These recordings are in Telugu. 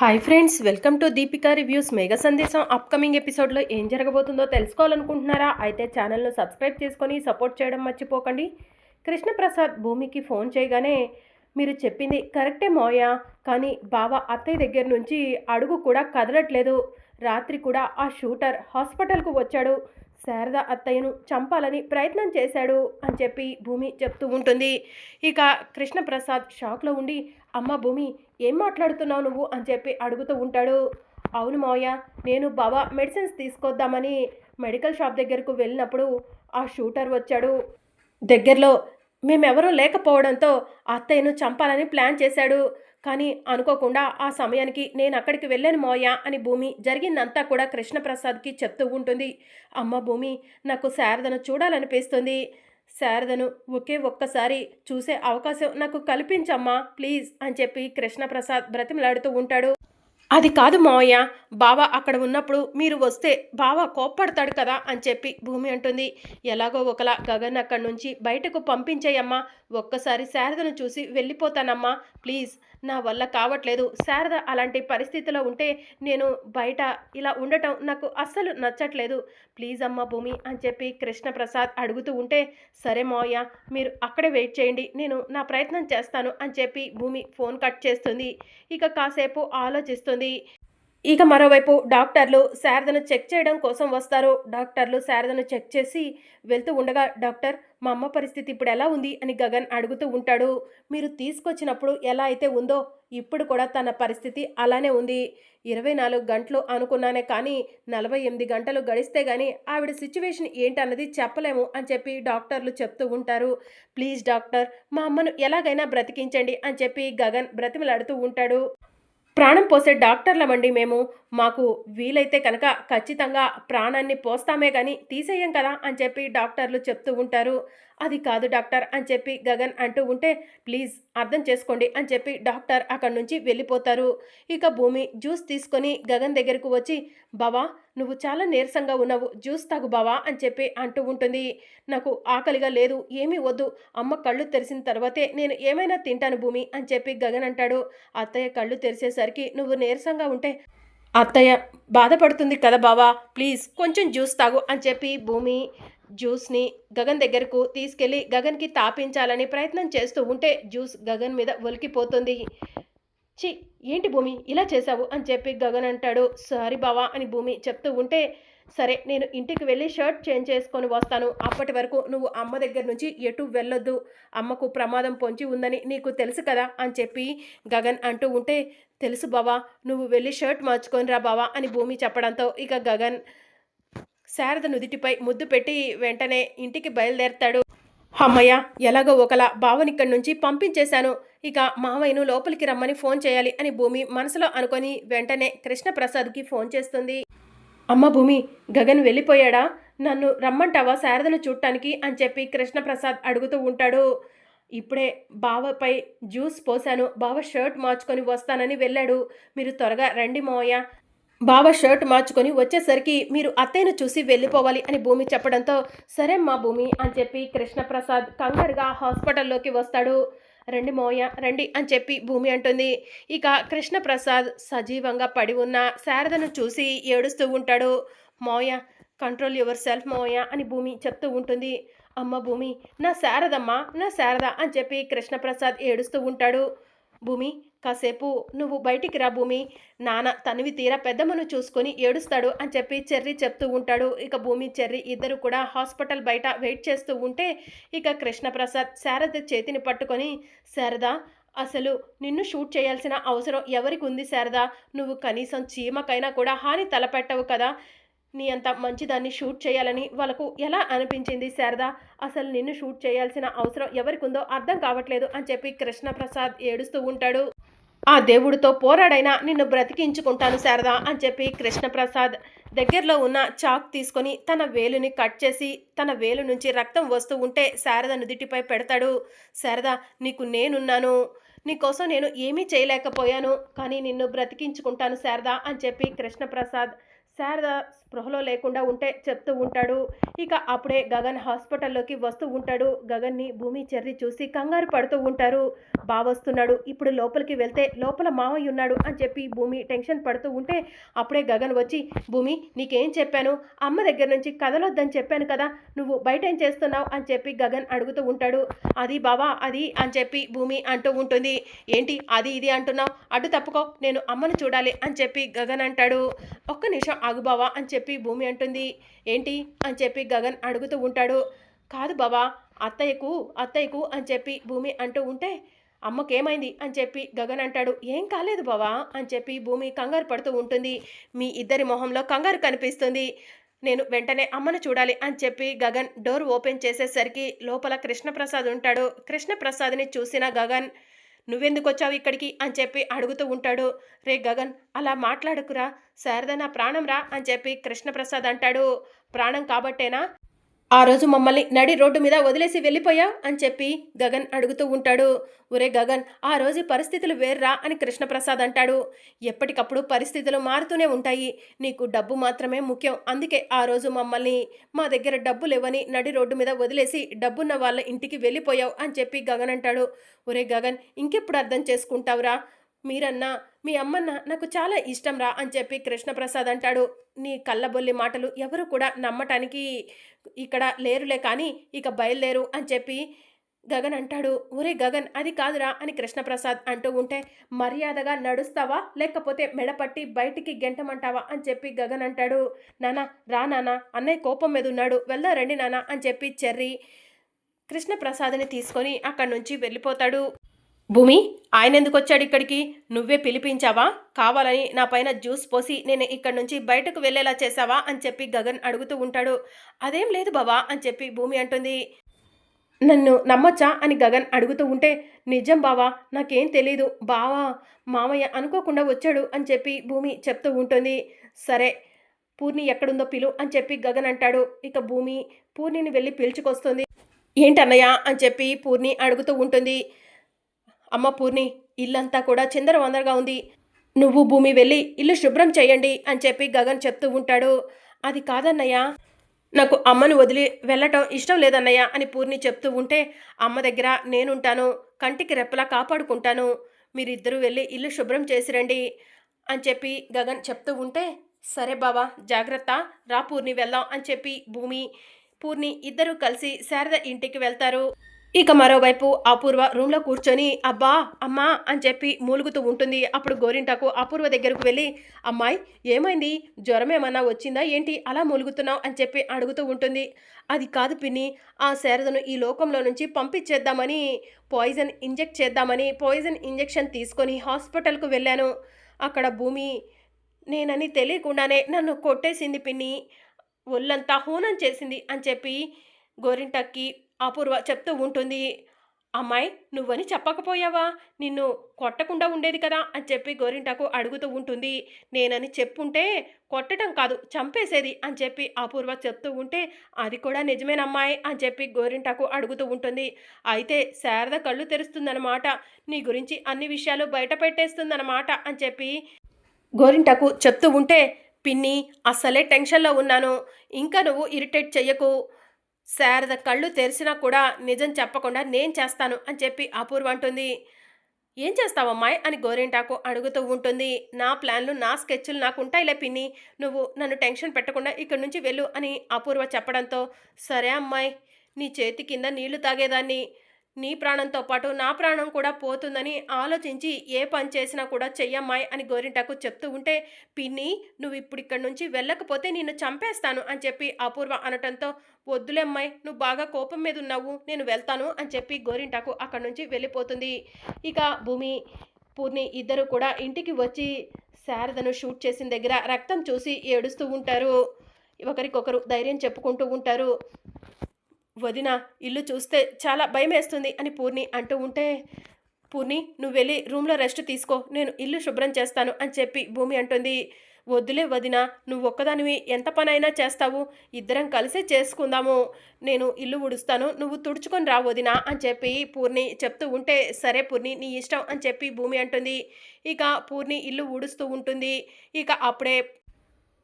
Hi friends welcome to Deepika reviews Megha Sandesam. Upcoming ఎపిసోడ్లో ఏం జరగబోతుందో తెలుసుకోవాలనుకుంటున్నారా? అయితే ఛానల్ను సబ్స్క్రైబ్ చేసుకొని సపోర్ట్ చేయడం మర్చిపోకండి. కృష్ణప్రసాద్ భూమికి ఫోన్ చేయగానే మీరు చెప్పింది కరెక్టే మోయా. కానీ బావ అత్తయ్య దగ్గర నుంచి అడుగు కూడా కదలట్లేదు. రాత్రి కూడా ఆ షూటర్ హాస్పిటల్కు వచ్చాడు. శారద అత్తయ్యను చంపాలని ప్రయత్నం చేశాడు అని చెప్పి భూమి చెప్తూ ఉంటుంది. ఇక కృష్ణప్రసాద్ షాక్లో ఉండి అమ్మ భూమి ఏం మాట్లాడుతున్నావు నువ్వు? అని చెప్పి అడుగుతూ ఉంటాడు. అవును మావయ్య నేను బాబా మెడిసిన్స్ తీసుకొద్దామని మెడికల్ షాప్ దగ్గరకు వెళ్ళినప్పుడు ఆ షూటర్ వచ్చాడు. దగ్గరలో మేమెవరూ లేకపోవడంతో అత్తయ్యను చంపాలని ప్లాన్ చేశాడు. కానీ అనుకోకుండా ఆ సమయానికి నేను అక్కడికి వెళ్ళాను మోయా అని భూమి జరిగిందంతా కూడా కృష్ణప్రసాద్కి చెప్తూ ఉంటుంది. అమ్మ భూమి నాకు శారదను చూడాలనిపిస్తుంది. శారదను ఒకే ఒక్కసారి చూసే అవకాశం నాకు కల్పించమ్మా ప్లీజ్ అని చెప్పి కృష్ణప్రసాద్ బ్రతిమలాడుతూ ఉంటాడు. అది కాదు మావయ్య బావ అక్కడ ఉన్నప్పుడు మీరు వస్తే బావ కోప్పడతాడు కదా అని చెప్పి భూమి అంటుంది. ఎలాగో ఒకలా గగన్ అక్కడి నుంచి బయటకు పంపించేయమ్మా ఒక్కసారి శారదను చూసి వెళ్ళిపోతానమ్మా ప్లీజ్. నా వల్ల కావట్లేదు. శారద అలాంటి పరిస్థితిలో ఉంటే నేను బయట ఇలా ఉండటం నాకు అస్సలు నచ్చట్లేదు. ప్లీజ్ అమ్మ భూమి అని చెప్పి కృష్ణప్రసాద్ అడుగుతూ ఉంటే సరే మావయ్య మీరు అక్కడే వెయిట్ చేయండి. నేను నా ప్రయత్నం చేస్తాను అని చెప్పి భూమి ఫోన్ కట్ చేస్తుంది. ఇక కాసేపు ఆలోచిస్తుంది. ఇక మరోవైపు డాక్టర్లు శారదను చెక్ చేయడం కోసం వస్తారు. డాక్టర్లు శారదను చెక్ చేసి వెళ్తూ ఉండగా డాక్టర్ మా అమ్మ పరిస్థితి ఇప్పుడు ఎలా ఉంది? అని గగన్ అడుగుతూ ఉంటాడు. మీరు తీసుకొచ్చినప్పుడు ఎలా అయితే ఉందో ఇప్పుడు కూడా తన పరిస్థితి అలానే ఉంది. ఇరవై నాలుగు గంటలు అనుకున్నానే కానీ నలభై ఎనిమిది గంటలు గడిస్తే కానీ ఆవిడ సిచ్యువేషన్ ఏంటన్నది చెప్పలేము అని చెప్పి డాక్టర్లు చెప్తూ ఉంటారు. ప్లీజ్ డాక్టర్ మా అమ్మను ఎలాగైనా బ్రతికించండి అని చెప్పి గగన్ బ్రతిమలాడుతూ ఉంటాడు. ప్రాణం పోసే డాక్టర్లమండి మేము. మాకు వీలైతే కనుక ఖచ్చితంగా ప్రాణాన్ని పోస్తామే కానీ తీసేయం కదా అని చెప్పి డాక్టర్లు చెప్తూ ఉంటారు. అది కాదు డాక్టర్ అని చెప్పి గగన్ అంటూ ఉంటే ప్లీజ్ అర్థం చేసుకోండి అని చెప్పి డాక్టర్ అక్కడి నుంచి వెళ్ళిపోతారు. ఇక భూమి జ్యూస్ తీసుకొని గగన్ దగ్గరకు వచ్చి బావా నువ్వు చాలా నీరసంగా ఉన్నావు జ్యూస్ తాగు బావా అని చెప్పి అంటూ ఉంటుంది. నాకు ఆకలిగా లేదు ఏమీ వద్దు అమ్మ కళ్ళు తెరిచిన తర్వాతే నేను ఏమైనా తింటాను భూమి అని చెప్పి గగన్ అంటాడు. అత్తయ్య కళ్ళు తెరిచేసరికి నువ్వు నీరసంగా ఉంటే అత్తయ్య బాధపడుతుంది కదా బావా ప్లీజ్ కొంచెం జ్యూస్ తాగు అని చెప్పి భూమి జ్యూస్ని గగన్ దగ్గరకు తీసుకెళ్ళి గగన్కి తాపించాలని ప్రయత్నం చేస్తూ ఉంటే జ్యూస్ గగన్ మీద ఒలికిపోతుంది. చి ఏంటి భూమి? ఇలా చేశావు అని చెప్పి గగన్ అంటాడు. సారీ బావా అని భూమి చెప్తూ ఉంటే సరే నేను ఇంటికి వెళ్ళి షర్ట్ చేంజ్ చేసుకొని వస్తాను. అప్పటి వరకు నువ్వు అమ్మ దగ్గర నుంచి ఎటు వెళ్ళొద్దు. అమ్మకు ప్రమాదం పొంచి ఉందని నీకు తెలుసు కదా అని చెప్పి గగన్ అంటూ ఉంటే తెలుసు బావా నువ్వు వెళ్ళి షర్ట్ మార్చుకొని రా బావా అని భూమి చెప్పడంతో ఇక గగన్ శారద నుదిటిపై ముద్దు పెట్టి వెంటనే ఇంటికి బయలుదేరతాడు. అమ్మయ్య ఎలాగో ఒకలా బావనిక్కడి నుంచి పంపించేశాను. ఇక మావయ్యను లోపలికి రమ్మని ఫోన్ చేయాలి అని భూమి మనసులో అనుకొని వెంటనే కృష్ణప్రసాద్కి ఫోన్ చేస్తుంది. అమ్మ భూమి గగన్ వెళ్ళిపోయాడా? నన్ను రమ్మంటావా శారదను చూడటానికి? అని చెప్పి కృష్ణప్రసాద్ అడుగుతూ ఉంటాడు. ఇప్పుడే బావపై జ్యూస్ పోశాను. బావ షర్ట్ మార్చుకొని వస్తానని వెళ్ళాడు. మీరు త్వరగా రండి మావయ్య. బావ షర్ట్ మార్చుకొని వచ్చేసరికి మీరు అత్తయ్యను చూసి వెళ్ళిపోవాలి అని భూమి చెప్పడంతో సరే మా భూమి అని చెప్పి కృష్ణప్రసాద్ కంగారుగా హాస్పిటల్లోకి వస్తాడు. రండి మోయ రండి అని చెప్పి భూమి అంటుంది. ఇక కృష్ణప్రసాద్ సజీవంగా పడి ఉన్న శారదను చూసి ఏడుస్తూ ఉంటాడు. మోయ కంట్రోల్ యువర్ సెల్ఫ్ మోయ అని భూమి చెప్తూ ఉంటుంది. అమ్మ భూమి నా శారదమ్మ నా శారద అని చెప్పి కృష్ణప్రసాద్ ఏడుస్తూ ఉంటాడు. భూమి కాసేపు నువ్వు బయటికి రా భూమి. నాన్న తనివి తీరా పెద్దమ్మను చూసుకొని ఏడుస్తాడు అని చెప్పి చెర్రి చెప్తూ ఉంటాడు. ఇక భూమి చెర్రి ఇద్దరు కూడా హాస్పిటల్ బయట వెయిట్ చేస్తూ ఉంటే ఇక కృష్ణప్రసాద్ శారద చేతిని పట్టుకొని శారద అసలు నిన్ను షూట్ చేయాల్సిన అవసరం ఎవరికి ఉంది శారద? నువ్వు కనీసం చీమకైనా కూడా హాని తలపెట్టవు కదా. నీ అంత మంచిదాన్ని షూట్ చేయాలని వాళ్ళకు ఎలా అనిపించింది శారద? అసలు నిన్ను షూట్ చేయాల్సిన అవసరం ఎవరికి ఉందో అర్థం కావట్లేదు అని చెప్పి కృష్ణప్రసాద్ ఏడుస్తూ ఉంటాడు. ఆ దేవుడితో పోరాడైనా నిన్ను బ్రతికించుకుంటాను శారద అని చెప్పి కృష్ణప్రసాద్ దగ్గరలో ఉన్న చాక్ తీసుకొని తన వేలుని కట్ చేసి తన వేలు నుంచి రక్తం వస్తూ ఉంటే శారద నుదిటిపై పెడతాడు. శారద నీకు నేనున్నాను. నీకోసం నేను ఏమీ చేయలేకపోయాను. కానీ నిన్ను బ్రతికించుకుంటాను శారద అని చెప్పి కృష్ణప్రసాద్ శారద స్పృహలో లేకుండా ఉంటే చెప్తూ ఉంటాడు. ఇక అప్పుడే గగన్ హాస్పిటల్లోకి వస్తూ ఉంటాడు. గగన్ని భూమి చెర్రి చూసి కంగారు పడుతూ ఉంటారు. బావస్తున్నాడు ఇప్పుడు లోపలికి వెళ్తే లోపల మావయ్య ఉన్నాడు అని చెప్పి భూమి టెన్షన్ పడుతూ ఉంటే అప్పుడే గగన్ వచ్చి భూమి నీకేం చెప్పాను? అమ్మ దగ్గర నుంచి కదలొద్దని చెప్పాను కదా. నువ్వు బయట ఏం చేస్తున్నావు? అని చెప్పి గగన్ అడుగుతూ ఉంటాడు. అది బావా అది అని చెప్పి భూమి అంటూ ఉంటుంది. ఏంటి? అది ఇది అంటున్నావు? అటు తప్పుకో. నేను అమ్మను చూడాలి అని చెప్పి గగన్ అంటాడు. ఒక్క నిమిషం ఆగు బావా అని చెప్పి భూమి అంటుంది. ఏంటి? అని చెప్పి గగన్ అడుగుతూ ఉంటాడు. కాదు బావా అత్తయ్యకు అత్తయ్యకు అని చెప్పి భూమి అంటూ ఉంటే అమ్మకేమైంది? అని చెప్పి గగన్ అంటాడు. ఏం కాలేదు బావా అని చెప్పి భూమి కంగారు పడుతూ ఉంటుంది. మీ ఇద్దరి మొహంలో కంగారు కనిపిస్తుంది. నేను వెంటనే అమ్మను చూడాలి అని చెప్పి గగన్ డోర్ ఓపెన్ చేసేసరికి లోపల కృష్ణప్రసాద్ ఉంటాడు. కృష్ణప్రసాద్ని చూసిన గగన్ నువ్వెందుకు వచ్చావు ఇక్కడికి అని చెప్పి అడుగుతూ ఉంటాడు. రే గగన్ అలా మాట్లాడుకురా. శారద నా ప్రాణం రా అని చెప్పి కృష్ణప్రసాద్ అంటాడు. ప్రాణం కాబట్టేనా? ఆ రోజు మమ్మల్ని నడి రోడ్డు మీద వదిలేసి వెళ్ళిపోయావు అని చెప్పి గగన్ అడుగుతూ ఉంటాడు. ఒరే గగన్ ఆ రోజు పరిస్థితులు వేర్రా అని కృష్ణప్రసాద్ అంటాడు. ఎప్పటికప్పుడు పరిస్థితులు మారుతూనే ఉంటాయి. నీకు డబ్బు మాత్రమే ముఖ్యం. అందుకే ఆ రోజు మమ్మల్ని మా దగ్గర డబ్బు లేవని నడి రోడ్డు మీద వదిలేసి డబ్బున్న వాళ్ళ ఇంటికి వెళ్ళిపోయావు అని చెప్పి గగన్ అంటాడు. ఒరే గగన్ ఇంకెప్పుడు అర్థం చేసుకుంటావురా? మీరన్నా మీ అమ్మన్న నాకు చాలా ఇష్టంరా అని చెప్పి కృష్ణప్రసాద్ అంటాడు. నీ కళ్ళబొల్లి మాటలు ఎవరు కూడా నమ్మటానికి ఇక్కడ లేరులే కానీ ఇక బయలుదేరు అని చెప్పి గగన్ అంటాడు. ఒరే గగన్ అది కాదురా అని కృష్ణప్రసాద్ అంటూ ఉంటే మర్యాదగా నడుస్తావా? లేకపోతే మెడపట్టి బయటికి గెంటమంటావా? అని చెప్పి గగన్ అంటాడు. నానా రా నానా అన్నయ్య కోపం మీద ఉన్నాడు. వెళ్దా రండి నానా అని చెప్పి చెర్రి కృష్ణప్రసాద్ని తీసుకొని అక్కడి నుంచి వెళ్ళిపోతాడు. భూమి ఆయన ఎందుకు వచ్చాడు ఇక్కడికి? నువ్వే పిలిపించావా? కావాలని నా పైన జ్యూస్ పోసి నేను ఇక్కడి నుంచి బయటకు వెళ్ళేలా చేసావా అని చెప్పి గగన్ అడుగుతూ ఉంటాడు. అదేం లేదు బావా అని చెప్పి భూమి అంటుంది. నన్ను నమ్మొచ్చా? అని గగన్ అడుగుతూ ఉంటే నిజం బావా నాకేం తెలీదు. బావా మామయ్య అనుకోకుండా వచ్చాడు అని చెప్పి భూమి చెప్తూ ఉంటుంది. సరే పూర్ణి ఎక్కడుందో పిలు అని చెప్పి గగన్ అంటాడు. ఇక భూమి పూర్ణిని వెళ్ళి పిలుచుకొస్తుంది. ఏంటన్నయ్య? అని చెప్పి పూర్ణి అడుగుతూ ఉంటుంది. అమ్మ పూర్ణి ఇల్లంతా కూడా చిందరవందరగా ఉంది. నువ్వు భూమి వెళ్ళి ఇల్లు శుభ్రం చేయండి అని చెప్పి గగన్ చెప్తూ ఉంటాడు. అది కాదన్నయ్య. నాకు అమ్మను వదిలి వెళ్ళటం ఇష్టం లేదన్నయ్య అని పూర్ణి చెప్తూ ఉంటే అమ్మ దగ్గర నేనుంటాను కంటికి రెప్పలా కాపాడుకుంటాను. మీరిద్దరూ వెళ్ళి ఇల్లు శుభ్రం చేసిరండి అని చెప్పి గగన్ చెప్తూ ఉంటే సరే బావా జాగ్రత్త రా పూర్ణి వెళ్దాం అని చెప్పి భూమి పూర్ణి ఇద్దరూ కలిసి శారద ఇంటికి వెళ్తారు. ఇక మరోవైపు అపూర్వ రూమ్లో కూర్చొని అబ్బా అమ్మా అని చెప్పి మూలుగుతూ ఉంటుంది. అప్పుడు గోరింటాకు అపూర్వ దగ్గరకు వెళ్ళి అమ్మాయి ఏమైంది? జ్వరం ఏమన్నా వచ్చిందా? ఏంటి? అలా మూలుగుతున్నావు అని చెప్పి అడుగుతూ ఉంటుంది. అది కాదు పిన్ని ఆ శారదను ఈ లోకంలో నుంచి పంపించేద్దామని పాయిజన్ ఇంజెక్ట్ చేద్దామని పాయిజన్ ఇంజెక్షన్ తీసుకొని హాస్పిటల్కు వెళ్ళాను. అక్కడ భూమి నేనని తెలియకుండానే నన్ను కొట్టేసింది పిన్ని. ఒళ్ళంతా హూనం చేసింది అని చెప్పి గోరింటకి అపూర్వ చెప్తూ ఉంటుంది. అమ్మాయి నువ్వని చెప్పకపోయావా? నిన్ను కొట్టకుండా ఉండేది కదా? అని చెప్పి గోరింటాకు అడుగుతూ ఉంటుంది. నేనని చెప్పుంటే కొట్టడం కాదు చంపేసేది అని చెప్పి అపూర్వ చెప్తూ ఉంటే అది కూడా నిజమేనమ్మాయి అని చెప్పి గోరింటాకు అడుగుతూ ఉంటుంది. అయితే శారద కళ్ళు తెరుస్తుందన్నమాట. నీ గురించి అన్ని విషయాలు బయట పెట్టేస్తుందన్నమాట అని చెప్పి గోరింటాకు చెప్తూ ఉంటే పిన్ని అస్సలే టెన్షన్లో ఉన్నాను. ఇంకా నువ్వు ఇరిటేట్ చెయ్యకు. శారద కళ్ళు తెరిచినా కూడా నిజం చెప్పకుండా నేను చేస్తాను అని చెప్పి అపూర్వ అంటుంది. ఏం చేస్తావమ్మాయి? అని గోరింటాకు అడుగుతూ ఉంటుంది. నా ప్లాన్లు నా స్కెచ్లు నాకు ఉంటాయిలే పిన్ని. నువ్వు నన్ను టెన్షన్ పెట్టకుండా ఇక్కడి నుంచి వెళ్ళు అని అపూర్వ చెప్పడంతో సరే అమ్మాయి నీ చేతి కింద నీళ్ళు తాగేదాన్ని. నీ ప్రాణంతో పాటు నా ప్రాణం కూడా పోతుందని ఆలోచించి ఏ పని చేసినా కూడా చెయ్యమ్మాయి అని గోరింటాకు చెప్తూ ఉంటే పిన్ని నువ్వు ఇప్పుడు ఇక్కడి నుంచి వెళ్ళకపోతే నిన్ను చంపేస్తాను అని చెప్పి అపూర్వ అనటంతో వద్దులే అమ్మాయి నువ్వు బాగా కోపం మీద ఉన్నావు నేను వెళ్తాను అని చెప్పి గోరింటాకు అక్కడి నుంచి వెళ్ళిపోతుంది. ఇక భూమి పూర్ణి ఇద్దరు కూడా ఇంటికి వచ్చి శారదను షూట్ చేసిన దగ్గర రక్తం చూసి ఏడుస్తూ ఉంటారు. ఒకరికొకరు ధైర్యం చెప్పుకుంటూ ఉంటారు. వదిన ఇల్లు చూస్తే చాలా భయం వేస్తుంది అని పూర్ణి అంటూ ఉంటే పూర్ణి నువ్వు వెళ్ళి రూమ్లో రెస్ట్ తీసుకో నేను ఇల్లు శుభ్రం చేస్తాను అని చెప్పి భూమి అంటుంది. వద్దులే వదిన నువ్వు ఒక్కదానివి ఎంత పనైనా చేస్తావు ఇద్దరం కలిసే చేసుకుందాము నేను ఇల్లు ఉడుస్తాను నువ్వు తుడుచుకొని రా వదినా అని చెప్పి పూర్ణి చెప్తూ ఉంటే సరే పూర్ణి నీ ఇష్టం అని చెప్పి భూమి అంటుంది. ఇక పూర్ణి ఇల్లు ఊడుస్తూ ఉంటుంది. ఇక అప్పుడే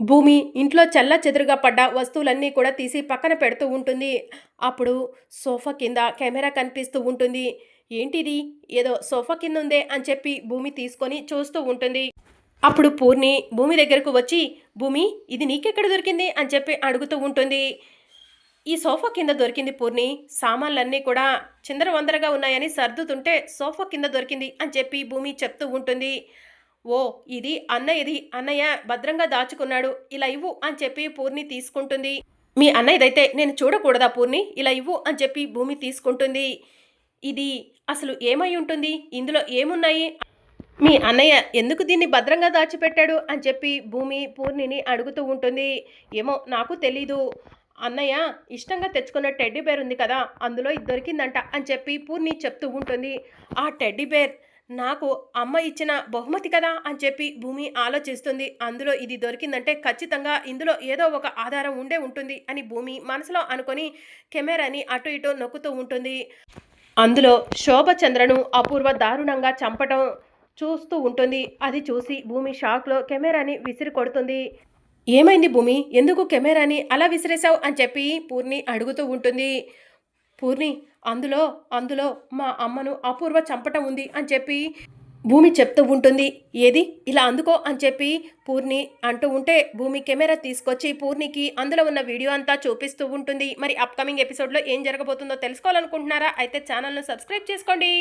భూమి ఇంట్లో చల్ల చెదురుగా పడ్డ వస్తువులన్నీ కూడా తీసి పక్కన పెడుతూ ఉంటుంది. అప్పుడు సోఫా కింద కెమెరా కనిపిస్తూ ఉంటుంది. ఏంటిది? ఏదో సోఫా కింద ఉందే అని చెప్పి భూమి తీసుకొని చూస్తూ ఉంటుంది. అప్పుడు పూర్ణి భూమి దగ్గరకు వచ్చి భూమి ఇది నీకెక్కడ దొరికింది? అని చెప్పి అడుగుతూ ఉంటుంది. ఈ సోఫా కింద దొరికింది పూర్ణి. సామాన్లన్నీ కూడా చిందరవందరగా ఉన్నాయని సర్దుతుంటే సోఫా కింద దొరికింది అని చెప్పి భూమి చెప్తూ ఉంటుంది. ఓ ఇది అన్నయ్యది అన్నయ్య భద్రంగా దాచుకున్నాడు. ఇలా ఇవ్వు అని చెప్పి పూర్ణి తీసుకుంటుంది. మీ అన్నయ్యదైతే నేను చూడకూడదా పూర్ణి? ఇలా ఇవ్వు అని చెప్పి భూమి తీసుకుంటుంది. ఇది అసలు ఏమై ఉంటుంది? ఇందులో ఏమున్నాయి? మీ అన్నయ్య ఎందుకు దీన్ని భద్రంగా దాచిపెట్టాడు అని చెప్పి భూమి పూర్ణిని అడుగుతూ ఉంటుంది. ఏమో నాకు తెలీదు. అన్నయ్య ఇష్టంగా తెచ్చుకున్న టెడ్డీ బేర్ ఉంది కదా అందులో ఇది దొరికిందంట అని చెప్పి పూర్ణి చెప్తూ ఉంటుంది. ఆ టెడ్డీ బేర్ నాకు అమ్మ ఇచ్చిన బహుమతి కదా అని చెప్పి భూమి ఆలోచిస్తుంది. అందులో ఇది దొరికిందంటే ఖచ్చితంగా ఇందులో ఏదో ఒక ఆధారం ఉండే ఉంటుంది అని భూమి మనసులో అనుకొని కెమెరాని అటు ఇటు నొక్కుతూ ఉంటుంది. అందులో శోభచంద్రను అపూర్వ దారుణంగా చంపటం చూస్తూ ఉంటుంది. అది చూసి భూమి షాక్లో కెమెరాని విసిరి కొడుతుంది. ఏమైంది భూమి? ఎందుకు కెమెరాని అలా విసిరేశావు అని చెప్పి పూర్ణి అడుగుతూ ఉంటుంది. పూర్ణి అందులో అందులో మా అమ్మను అపూర్వ చంపటం ఉంది అని చెప్పి భూమి చెప్తూ ఉంటుంది. ఏది? ఇలా అందుకో అని చెప్పి పూర్ణి అంటూ ఉంటే భూమి కెమెరా తీసుకొచ్చి పూర్ణికి అందులో ఉన్న వీడియో అంతా చూపిస్తూ ఉంటుంది. మరి అప్కమింగ్ ఎపిసోడ్లో ఏం జరగబోతుందో తెలుసుకోవాలనుకుంటున్నారా? అయితే ఛానల్ను సబ్స్క్రైబ్ చేసుకోండి.